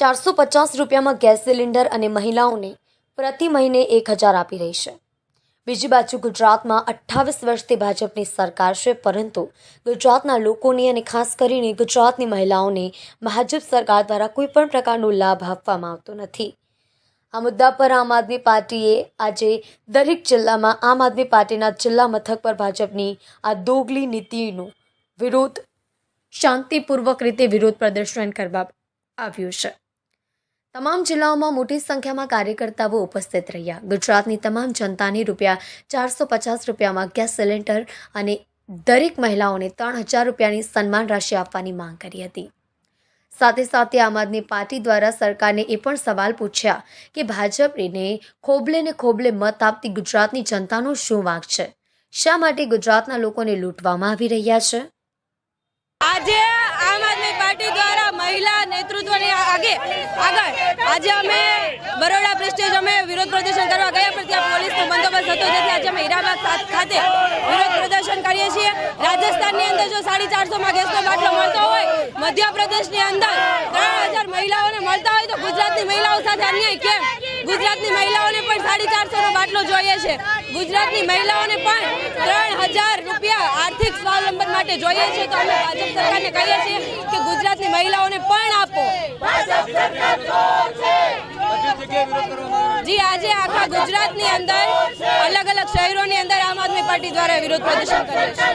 ચારસો પચાસ રૂપિયામાં ગેસ સિલિન્ડર અને મહિલાઓને પ્રતિ મહિને એક હજાર આપી રહી છે. બીજી બાજુ ગુજરાતમાં અઠ્ઠાવીસ વર્ષથી ભાજપની સરકાર છે, પરંતુ ગુજરાતના લોકોની અને ખાસ કરીને ગુજરાતની મહિલાઓને ભાજપ સરકાર દ્વારા કોઈ પણ પ્રકારનો લાભ આપવામાં આવતો નથી. આ મુદ્દા પર આમ આદમી પાર્ટીએ આજે દરેક જિલ્લામાં, આમ આદમી પાર્ટીના જિલ્લા મથક પર ભાજપની આ દોગલી નીતિનો વિરોધ શાંતિપૂર્વક રીતે વિરોધ પ્રદર્શન કરવા આવ્યું છે. તમામ જિલ્લાઓમાં મોટી સંખ્યામાં કાર્યકર્તાઓ ઉપસ્થિત રહ્યા. ગુજરાતની તમામ જનતાને રૂપિયા ચારસો પચાસ રૂપિયામાં ગેસ સિલિન્ડર અને દરેક મહિલાઓને ત્રણ હજાર રૂપિયાની સન્માન રાશિ આપવાની માંગ કરી હતી. સાથે સાથે આમ આદમી પાર્ટી દ્વારા સરકારને એ પણ સવાલ પૂછ્યા કે ભાજપને ખોબલે ને ખોબલે મત આપતી ગુજરાતની જનતાનો શું વાંક છે? શા માટે ગુજરાતના લોકોને લૂંટવામાં આવી રહ્યા છે? આજે આમ આદમી પાર્ટી દ્વારા મહિલા નેતૃત્વની આગે આગળ. આજે અમે બરોડા પ્રેસ્ટેજ અમે વિરોધ પ્રદર્શન કરવા ગયા, પણ ત્યાં પોલીસનો બંદોબસ્ત હતો, જેથી આજે અમે હીરાબાદ ખાતે વિરોધ પ્રદર્શન કરીએ છીએ. રાજસ્થાનની અંદર જો સાડી ચારસોમાં ગેસનો બાટલો મળતો હોય, મધ્યપ્રદેશની અંદર ત્રણ હજાર મહિલાઓને મળતા હોય તો ગુજરાતની મહિલાઓ સાથે અન્યાય કેમ? ગુજરાતની મહિલાઓને પણ સાડી ચારસોનો બાટલો જોઈએ છે. ગુજરાતની મહિલાઓને પણ ત્રણ હજાર રૂપિયા આર્થિક સ્વાવલંબન માટે જોઈએ છે. તો અમે ભાજપ સરકારને કહીએ છીએ કે ગુજરાતની મહિલાઓને પણ આપો. જી, આજે આખા ગુજરાતની અંદર અલગ અલગ શહેરોની અંદર આમ આદમી પાર્ટી દ્વારા વિરોધ પ્રદર્શન કર્યું છે.